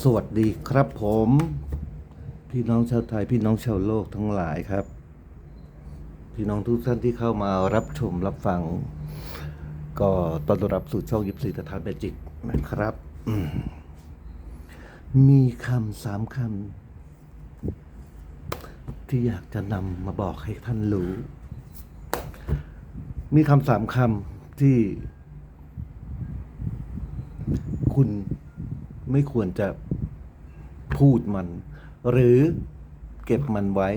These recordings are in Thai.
สวัสดีครับผม พี่น้องชาวไทยพี่น้องชาวโลกทั้งหลายครับ พี่น้องทุกท่านที่เข้ามารับชมรับฟัง ก็ต้อนรับสู่ช่องยิบสีตะทานเบจิกนะครับ มีคำสามคำที่อยากจะนำมาบอกให้ท่านรู้ มีคำสามคำที่ คุณ ไม่ควรจะพูดมัน หรือเก็บมันไว้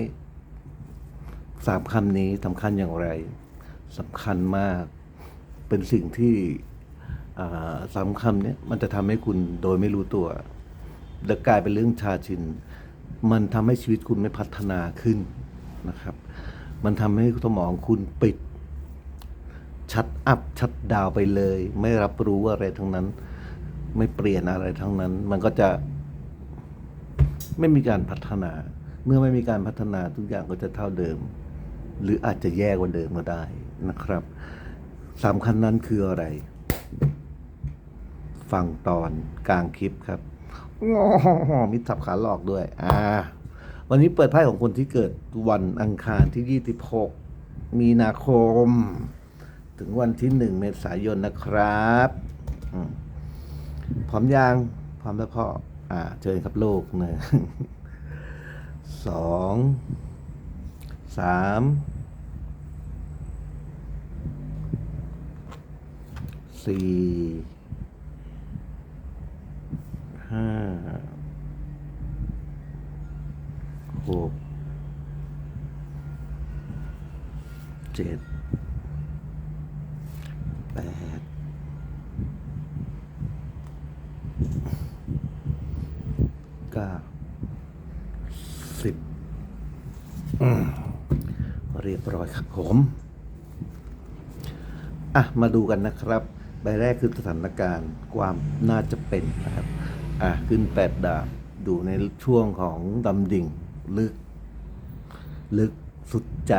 สามคำนี้สำคัญอย่างไรสำคัญมาก เป็นสิ่งที่สามคำนี้มันจะทำให้คุณโดยไม่รู้ตัว และกลายเป็นเรื่องชาชิน มันทำให้ชีวิตคุณไม่พัฒนาขึ้นนะครับ มันทำให้สมองคุณปิด ชัดอัพชัดดาวไปเลย ไม่รับรู้อะไรทั้งนั้น ไม่เปลี่ยนอะไรทั้งนั้น มันก็จะไม่มีการพัฒนา เมื่อไม่มีการพัฒนาทุกอย่างก็จะเท่าเดิม หรืออาจจะแย่กว่าเดิมก็ได้นะครับสำคัญนั้นคืออะไร ฟังตอนกลางคลิปครับมิตรสับขาหลอกด้วย อ่า วันนี้เปิดไพ่ของคนที่เกิดวันอังคารที่ 26 มีนาคม ถึงวันที่ 1 เมษายนนะครับอืม พร้อมยังพร้อมแล้วพ่ออ่าเชิญครับลูกหนึ่งสองสามสี่ห้าหกเจ็ด แปด เก้าสิบอืมเร้อยครับผมอะมาดูกันนะครับ ใบแรกคือสถานการณ์ความน่าจะเป็นนะครับอะขึ้นแปดดาบดูในช่วงของดำดิ่งลึก ลึกสุดใจ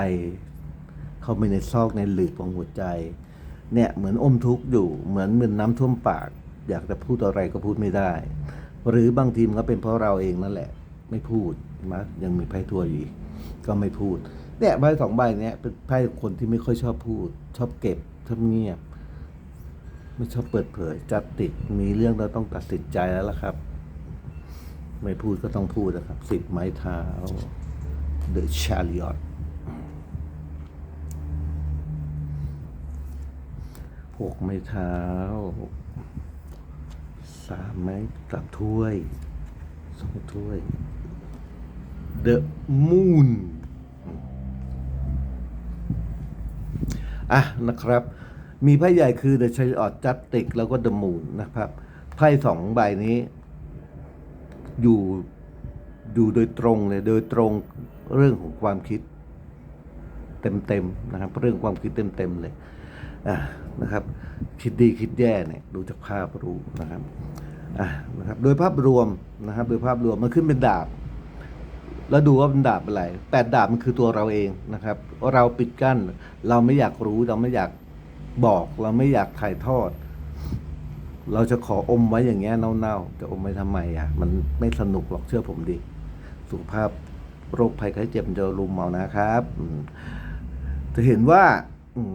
เข้าไปในซอกในหลืบของหัวใจ เนี่ยเหมือนอมทุกข์อยู่เหมือนเหมือนน้ำท่วมปาก อยากจะพูดอะไรก็พูดไม่ได้ หรือบางทีมันก็เป็นเพราะเราเองนั่นแหละ ไม่พูดมายังมีไพ่ทัวร์อยู่อีกก็ไม่พูด เนี่ยใบสองใบเนี้ยเป็นไพ่คนที่ไม่ค่อยชอบพูด ชอบเก็บชอบเงียบ ไม่ชอบเปิดเผยจัดติดมีเรื่องเราต้องตัดสินใจแล้วล่ะครับ ไม่พูดก็ต้องพูดนะครับสิบไม้เท้า The Chariot หกไม้เท้าสามไม้สามถ้วยสองถ้วย The Moon อะนะครับ มีไพ่ใหญ่คือ The Chariot Justice แล้วก็ The Moon นะครับไพ่สองใบนี้ อยู่อยู่โดยตรงเลยโดยตรงเรื่องของความคิด เต็มๆนะครับ เรื่องความคิดเต็มๆเลยอะนะครับ คิดดีคิดแย่เนี่ยดูจากภาพรู้นะครับอะนะครับ โดยภาพรวมนะครับ โดยภาพรวมมันขึ้นเป็นดาบ แล้วดูว่าเป็นดาบอะไรแปดดาบมันคือตัวเราเองนะครับ เราปิดกั้น เราไม่อยากรู้เราไม่อยากบอก เราไม่อยากถ่ายทอด เราจะขออมไว้อย่างเงี้ยเน่าๆจะอมไว้ทำไมอะ มันไม่สนุกหรอกเชื่อผมดิสุขภาพโรคภัยไข้เจ็บจะรุมเอานะครับจะเห็นว่า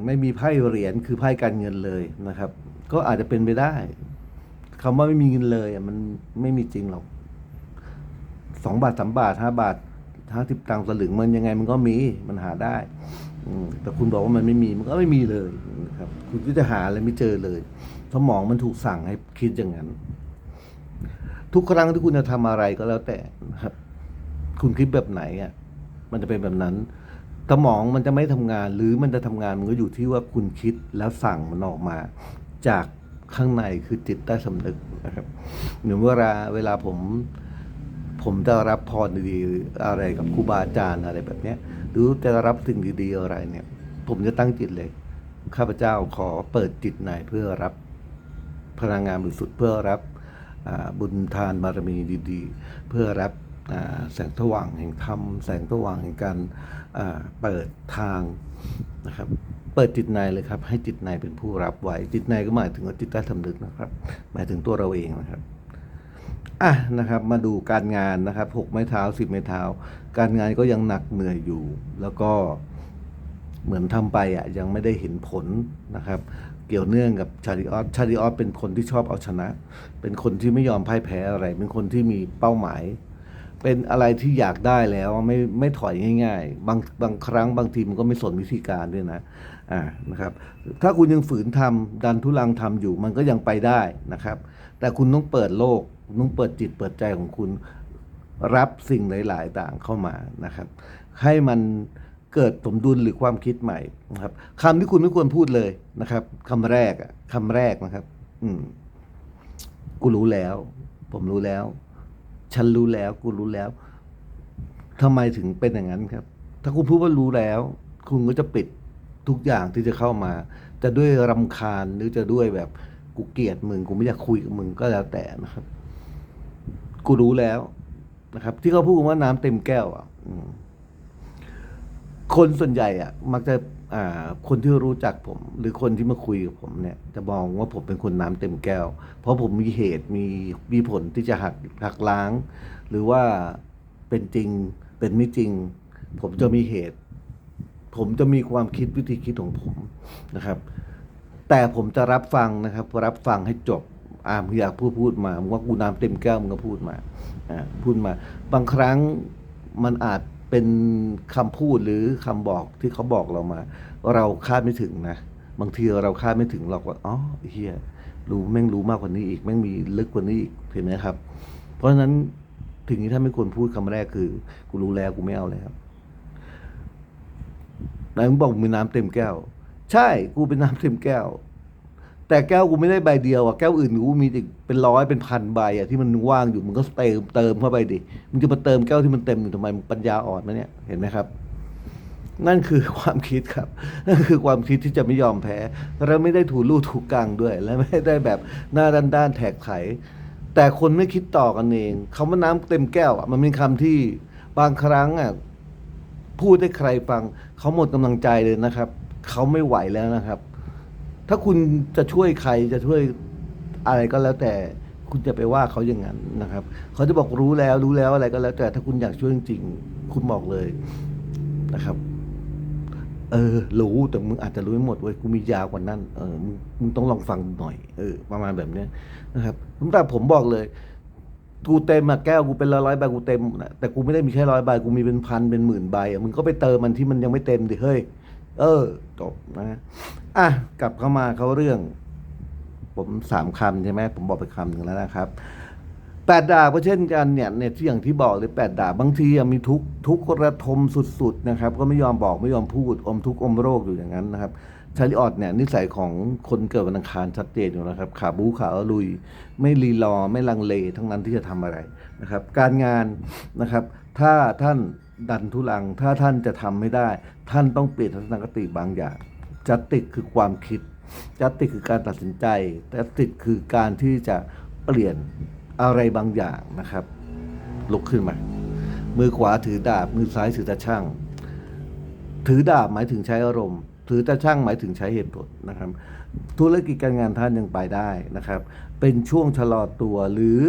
ไม่มีไพ่เหรียญคือไพ่การเงินเลยนะครับ ก็อาจจะเป็นไปได้คำว่าไม่มีเงินเลยอะมันไม่มีจริงหรอก สองบาทสามบาทห้าบาทห้าสิบตังค์สลึงมันยังไงมันก็มีมันหาได้อืแต่คุณบอกว่ามันไม่มีมันก็ไม่มีเลยนะครับ คุณก็จะหาอะไรไม่เจอเลยสมองมันถูกสั่งให้คิดอย่างนั้น ทุกครั้งที่คุณจะทำอะไรก็แล้วแต่นะครับ คุณคิดแบบไหนอะ มันจะเป็นแบบนั้นสมองมันจะไม่ทำงาน หรือมันจะทำงานมันก็อยู่ที่ว่าคุณคิดแล้วสั่งมันออกมา จากข้างในคือจิตใต้สำนึกนะครับเหมือนเวลาเวลาผม ผมจะรับพรดีๆอะไรกับครูบาอาจารย์อะไรแบบเนี้ย หรือจะรับสิ่งดีๆอะไรเนี่ย ผมจะตั้งจิตเลย ข้าพเจ้าขอเปิดจิตในเพื่อรับพลังงานบริสุทธิ์เพื่อรับบุญทานบารมีดี ๆ เพื่อรับแสงสว่างแห่งธรรมแสงสว่างแห่งการเปิดทางนะครับ เปิดจิตในเลยครับ ให้จิตในเป็นผู้รับไว้จิตในก็หมายถึงว่าจิตใต้สำนึกนะครับ หมายถึงตัวเราเองนะครับ อะนะครับมาดูการงานนะครับหกไม้เท้าสิบไม้เท้า การงานก็ยังหนักเหนื่อยอยู่ แล้วก็เหมือนทำไปอะยังไม่ได้เห็นผลนะครับ เกี่ยวเนื่องกับชาริออสชาริออสเป็นคนที่ชอบเอาชนะ เป็นคนที่ไม่ยอมพ่ายแพ้อะไร เป็นคนที่มีเป้าหมาย เป็นอะไรที่อยากได้แล้วไม่ไม่ถอยง่าย ๆ บางบางครั้งบางทีมันก็ไม่สนวิธีการด้วยนะอ่านะครับ ถ้าคุณยังฝืนทำดันทุลังทำอยู่มันก็ยังไปได้นะครับ แต่คุณต้องเปิดโลก คุณต้องเปิดจิตเปิดใจของคุณรับสิ่งหลาย ๆ ต่างเข้ามานะครับ ให้มันเกิดสมดุลหรือความคิดใหม่นะครับคำที่คุณไม่ควรพูดเลยนะครับคำแรกอะคำแรกนะครับ อืมกูรู้แล้ว ผมรู้แล้ว ฉันรู้แล้ว กูรู้แล้วทำไมถึงเป็นอย่างนั้นครับ ถ้าคุณพูดว่ารู้แล้ว คุณก็จะปิดทุกอย่างที่จะเข้ามา จะด้วยรำคาญหรือจะด้วยแบบกูเกลียดมึงกูไม่อยากคุยกับมึงก็แล้วแต่นะครับ กูรู้แล้วนะครับ ที่เขาพูดว่าน้ำเต็มแก้วอะคนส่วนใหญ่อะ มักจะอ่าคนที่รู้จักผม หรือคนที่มาคุยกับผมเนี่ย จะมองว่าผมเป็นคนน้ำเต็มแก้ว เพราะผมมีเหตุมีมีผลที่จะหักหักล้าง หรือว่าเป็นจริงเป็นไม่จริง ผมจะมีเหตุ ผมจะมีความคิดวิธีคิดของผมนะครับ แต่ผมจะรับฟังนะครับรับฟังให้จบ อ่ามึงอยากพูดพูดมามึงว่ากูน้ำเต็มแก้วมึงก็พูดมาอ่าพูดมา บางครั้งมันอาจเป็นคำพูดหรือคำบอกที่เขาบอกเรามา เราคาดไม่ถึงนะบางทีเราคาดไม่ถึงเราก็อ๋อเฮียรู้แม่งรู้มากกว่านี้อีกแม่งมีลึกกว่านี้อีกเห็นไหมครับ เพราะฉะนั้นถึงนี้ถ้าไม่ควรพูดคำแรกคือ กูรู้แล้วกูไม่เอาแล้วนายมึงบอกมีน้ำเต็มแก้ว ใช่กูเป็นน้ำเต็มแก้ว แต่แก้วกูไม่ได้ใบเดียวอะแก้วอื่นกูมีอีกเป็นร้อยเป็นพันใบอะที่มันว่างอยู่มึงก็เติมเติมเข้าไปดิมึงจะมาเติมแก้วที่มันเต็มอยู่ทำไมปัญญาอ่อนนะเนี่ยเห็นไหมครับ นั่นคือความคิดครับ นั่นคือความคิดที่จะไม่ยอมแพ้และไม่ได้ถูลู่ถูกกลางด้วย และไม่ได้แบบหน้าด้านๆแถกไถแต่คนไม่คิดต่อกันเองคำว่าน้ำเต็มแก้วอะมันเป็นคำที่บางครั้งอะพูดให้ใครฟังเขาหมดกำลังใจเลยนะครับ เขาไม่ไหวแล้วนะครับ ถ้าคุณจะช่วยใครจะช่วยอะไรก็แล้วแต่ คุณจะไปว่าเขาอย่างนั้นนะครับ เขาจะบอกรู้แล้วรู้แล้วอะไรก็แล้ว แต่ถ้าคุณอยากช่วยจริงๆคุณบอกเลยนะครับ เออ รู้แต่มึงอาจจะรู้ไม่หมดเว้ยกูมียาวกว่านั้นเออมึงมึงต้องลองฟังหน่อยเออประมาณแบบเนี้ยนะครับสำหรับผมบอกเลยกูเต็มมาแก้วกูเป็นร้อยร้อยๆใบกูเต็มนะแต่กูไม่ได้มีแค่ร้อยใบกูมีเป็นพันเป็นหมื่นใบอะมึงก็ไปเติมมันที่มันยังไม่เต็มดิเฮ้ย เออจบนะ อะ กลับเข้ามาเขาเรื่อง ผมสามคำใช่ไหมผมบอกไปคำหนึ่งแล้วนะครับแปดดาบก็เช่นกันเนี่ยเนี่ยที่อย่างที่บอกเลยแปดดาบบางทีมีทุกทุกระทมสุด ๆ นะครับ ก็ไม่ยอมบอกไม่ยอมพูด อมทุกอมโรคอยู่อย่างนั้นนะครับชาลิออดเนี่ยนิสัยของคนเกิดวันอังคารชัดเจนอยู่นะครับขาบูขาลุย ไม่รีรอไม่ลังเลทั้งนั้นที่จะทำอะไรนะครับ การงานนะครับ ถ้าท่านดันทุลัง ถ้าท่านจะทำไม่ได้ ท่านต้องเปลี่ยนทัศนคติบางอย่างจัตติคือความคิดจัตติคือการตัดสินใจจัตติคือการที่จะเปลี่ยนอะไรบางอย่างนะครับ ลุกขึ้นมา มือขวาถือดาบ มือซ้ายถือตะช่าง ถือดาบหมายถึงใช้อารมณ์ ถือตะช่างหมายถึงใช้เหตุผลนะครับ ธุรกิจการงานท่านยังไปได้นะครับ เป็นช่วงชะลอตัวหรือ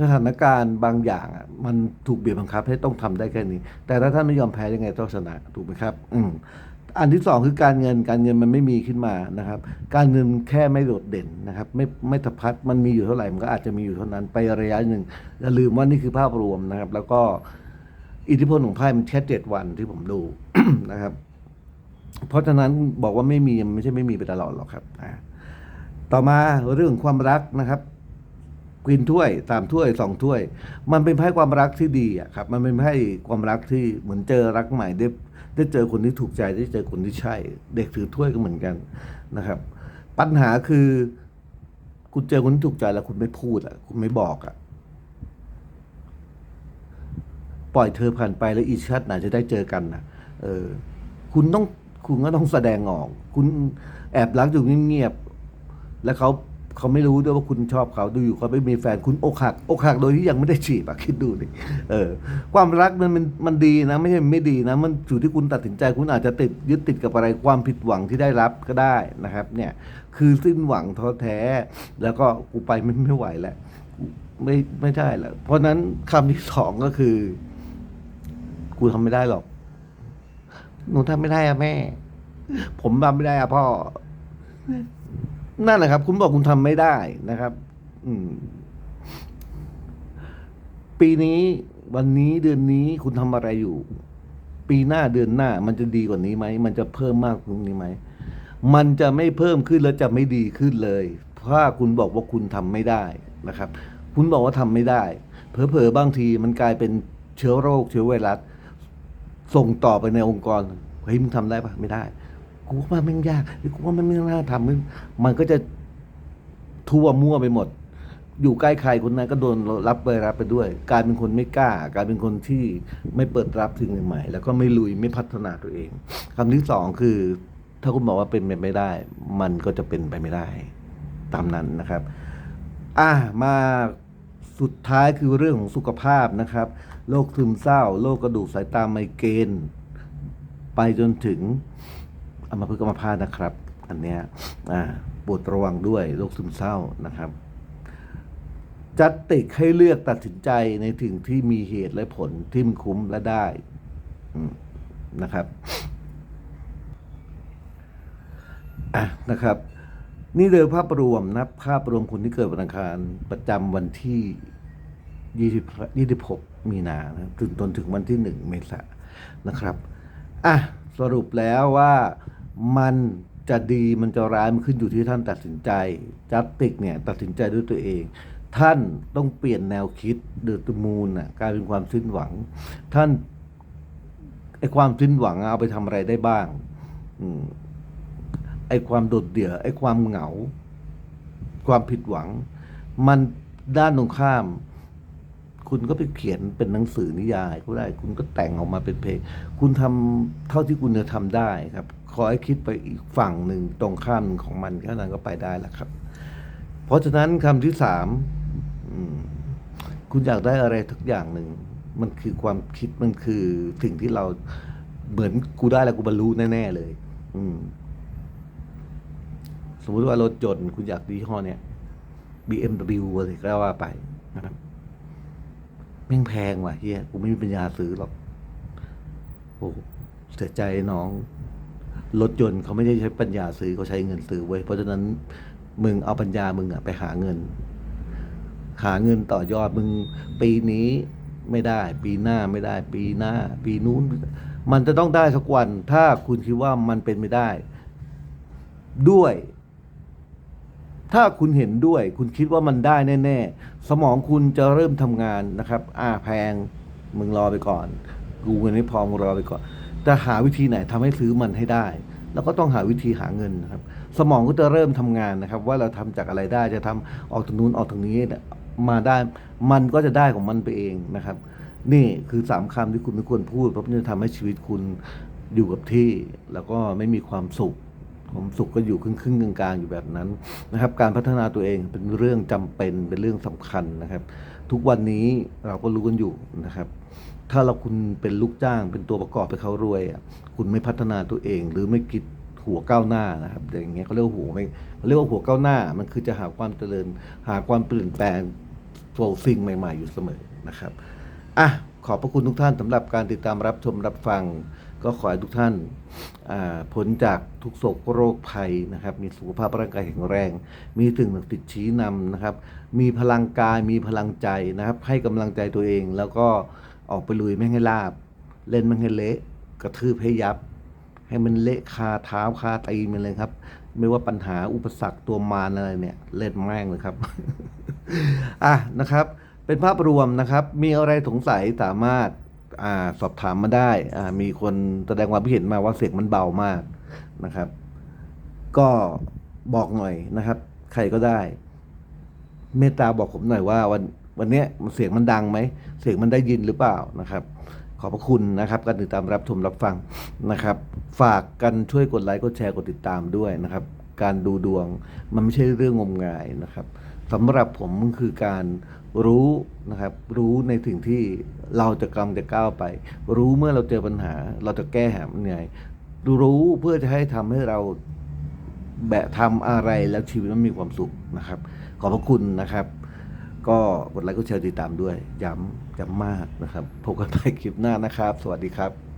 สถานการณ์บางอย่างอะมันถูกบีบบังคับให้ต้องทำได้แค่นี้ แต่ถ้าท่านไม่ยอมแพ้ยังไงต้องชนะถูกไหมครับ อืมอันที่สองคือการเงินการเงินมันไม่มีขึ้นมานะครับ การเงินแค่ไม่โดดเด่นนะครับ ไม่ไม่ทะพัดมันมีอยู่เท่าไหร่มันก็อาจจะมีอยู่เท่านั้นไประยะหนึ่งอย่าลืมว่านี่คือภาพรวมนะครับ แล้วก็อิทธิพลของไพ่มันแค่เจ็ดวันที่ผมดูนะครับ เพราะฉะนั้นบอกว่าไม่มีมันไม่ใช่ไม่มีไปตลอดหรอกครับต่อมาเรื่องความรักนะครับ กินถ้วยสามถ้วยสองถ้วย มันเป็นไพ่ความรักที่ดีอะครับ มันเป็นไพ่ความรักที่เหมือนเจอรักใหม่ได้ได้เจอคนที่ถูกใจได้เจอคนที่ใช่ เด็กถือถ้วยก็เหมือนกันนะครับ ปัญหาคือ คุณเจอคนที่ถูกใจแล้วคุณไม่พูดอะ คุณไม่บอกอะ ปล่อยเธอผ่านไปแล้วอีกชาติไหนจะได้เจอกันนะเออ คุณต้องคุณก็ต้องแสดงออก คุณแอบรักอยู่เงียบๆแล้วเขา เขาไม่รู้ด้วยว่าคุณชอบเขาดูอยู่เขาไม่มีแฟนคุณอกหักอกหักโดยที่ยังไม่ได้จีบอะคิดดูดิเออ ความรักมันมันมันดีนะ ไม่ใช่ไม่ดีนะ มันอยู่ที่คุณตัดสินใจคุณอาจจะติดยึดติดกับอะไรความผิดหวังที่ได้รับก็ได้นะครับ เนี่ย คือสิ้นหวังท้อแท้ แล้วก็กูไปไม่ไม่ไหวแล้วไม่ไม่ได้แหละเพราะนั้นคำที่สองก็คือ กูทำไม่ได้หรอก หนูทำไม่ได้อะแม่ ผมทำไม่ได้อะพ่อ นั่นแหละครับ คุณบอกคุณทำไม่ได้นะครับ อืม ปีนี้วันนี้เดือนนี้คุณทำอะไรอยู่ ปีหน้าเดือนหน้า มันจะดีกว่านี้ไหมมันจะเพิ่มมากกว่านี้ไหมมันจะไม่เพิ่มขึ้นแล้วจะไม่ดีขึ้นเลย ถ้าคุณบอกว่าคุณทำไม่ได้นะครับ คุณบอกว่าทำไม่ได้ เผลอๆบางทีมันกลายเป็นเชื้อโรคเชื้อไวรัสส่งต่อไปในองค์กรเฮ้ยมึงทำได้ปะไม่ได้ กูว่ามันยากหรือกูว่ามันไม่น่าทำมันมันก็จะทั่วมั่วไปหมด อยู่ใกล้ใครคนนั้นก็โดนรับไปรับไปด้วย กลายเป็นคนไม่กล้ากลายเป็นคนที่ไม่เปิดรับสิ่งใหม่ๆแล้วก็ไม่ลุยไม่พัฒนาตัวเองคำที่สองคือ ถ้าคุณบอกว่าเป็นไปไม่ได้ มันก็จะเป็นไปไม่ได้ ตามนั้นนะครับ อะมาสุดท้ายคือเรื่องของสุขภาพนะครับ โรคซึมเศร้า โรคกระดูกสายตาไมเกรน ไปจนถึง อัมาพฤกษ์อัมพาตนะครับ อันเนี้ยปวดระวังด้วยโรคซึมเศร้านะครับจัดติกให้เลือกตัดสินใจในสิ่งที่มีเหตุและผลที่มันคุ้มและได้นะครับอะนะครับ นี่เลยภาพรวมนะภาพรวมคนที่เกิดวันอังคารประจำวันที่ 20 26 มีนานะถึงจนถึงวันที่ 1 เมษายนนะครับ อะ สรุปแล้วว่า มันจะดีมันจะร้ายมันขึ้นอยู่ที่ท่านตัดสินใจจัดติกเนี่ยตัดสินใจด้วยตัวเอง ท่านต้องเปลี่ยนแนวคิดเดือดมูลน่ะกลายเป็นความสิ้นหวัง ท่านไอความสิ้นหวังเอาไปทำอะไรได้บ้างอไอ้ความโดดเดี่ยวไอ้ความเหงา ความผิดหวัง มันด้านตรงข้าม คุณก็ไปเขียนเป็นหนังสือนิยายก็ได้ คุณก็แต่งออกมาเป็นเพลง คุณทำเท่าที่คุณจะทำได้ครับ ขอให้คิดไปอีกฝั่งหนึ่งตรงข้ามของมันแค่นั้นก็ไปได้แล้วครับ เพราะฉะนั้นคำที่สามคุณอยากได้อะไรทุกอย่างหนึ่ง มันคือความคิดมันคือสิ่งที่เราเหมือนกูได้แล้วกูบรรลุแน่ๆเลย อืม สมมติว่ารถยนต์คุณอยากดีห้อเนี้ย BMW อะไรก็ว่าไปนะครับแม่งแพงว่ะเฮียกูไม่มีปัญญาซื้อหรอก โอ้เสียใจน้อง รถยนต์เขาไม่ได้ใช้ปัญญาซื้อเขาใช้เงินซื้อเว้ยเพราะฉะนั้นมึงเอาปัญญามึงอะไปหาเงิน หาเงินต่อยอดมึงปีนี้ไม่ได้ ปีหน้าไม่ได้ ปีหน้า ปีนู้น มันจะต้องได้สักวัน ถ้าคุณคิดว่ามันเป็นไม่ได้ ด้วย ถ้าคุณเห็นด้วย คุณคิดว่ามันได้แน่ ๆ สมองคุณจะเริ่มทำงานนะครับ อ่าแพง มึงรอไปก่อน กูเงินไม่พอมึงรอไปก่อน แต่หาวิธีไหนทำให้ซื้อมันให้ได้ แล้วก็ต้องหาวิธีหาเงินนะครับ สมองก็จะเริ่มทำงานนะครับ ว่าเราทำจากอะไรได้จะทำออกทางนู้นออกทางนี้มาได้ มันก็จะได้ของมันไปเองนะครับ นี่คือสามคำที่คุณไม่ควรพูด เพราะมันจะทำให้ชีวิตคุณอยู่กับที่ แล้วก็ไม่มีความสุขความสุขก็อยู่ครึ่งครึ่งๆกลางๆอยู่แบบนั้นนะครับ การพัฒนาตัวเองเป็นเรื่องจำเป็นเป็นเรื่องสำคัญนะครับ ทุกวันนี้เราก็รู้กันอยู่นะครับ ถ้าเราคุณเป็นลูกจ้างเป็นตัวประกอบไปเขารวยอะคุณไม่พัฒนาตัวเอง หรือไม่คิดหัวก้าวหน้านะครับอย่างเงี้ยเขาเรียกว่าหัวไม่เรียกว่าหัวก้าวหน้ามันคือจะหาความเจริญ หาความเปลี่ยนแปลงโฟลสิ่งใหม่ ๆ อยู่เสมอนะครับอะขอบพระคุณทุกท่านสำหรับการติดตามรับชมรับฟัง ก็ขอให้ทุกท่านอ่าพ้นจากทุกโศกโรคภัยนะครับ มีสุขภาพร่างกายแข็งแรง มีถึงติดชี้นำนะครับ มีพลังกายมีพลังใจนะครับ ให้กำลังใจตัวเองแล้วก็ ออกไปลุยไม่ให้ลาบ เล่นไม่ให้เละ กระทืบให้ยับ ให้มันเละคาเท้าคาตีมันเลยครับ ไม่ว่าปัญหาอุปสรรคตัวมารอะไรเนี่ย เล่นแม่งเลยครับ อะนะครับ เป็นภาพรวมนะครับ มีอะไรสงสัยสามารถอ่าสอบถามมาได้อ่ามีคนแสดงความคิดเห็นมาว่าเสียงมันเบามากนะครับ ก็บอกหน่อยนะครับ ใครก็ได้ เมตตาบอกผมหน่อยว่าวัน วันนี้เสียงมันดังไหม เสียงมันได้ยินหรือเปล่านะครับ ขอบพระคุณนะครับการติดตามรับชมรับฟังนะครับ ฝากกันช่วยกดไลค์กดแชร์กดติดตามด้วยนะครับ การดูดวงมันไม่ใช่เรื่องงมงายนะครับสำหรับผมมันคือการรู้นะครับ รู้ในสิ่งที่เราจะกำจะก้าวไป รู้เมื่อเราเจอปัญหา เราจะแก้หามันยังไงรู้เพื่อจะให้ทำให้เราแบบทำอะไรแล้วชีวิตมันมีความสุขนะครับ ขอบพระคุณนะครับ ก็กดไลค์กดแชร์ติดตามด้วย ย้ำย้ำมากนะครับพบกันใหม่คลิปหน้านะครับ สวัสดีครับ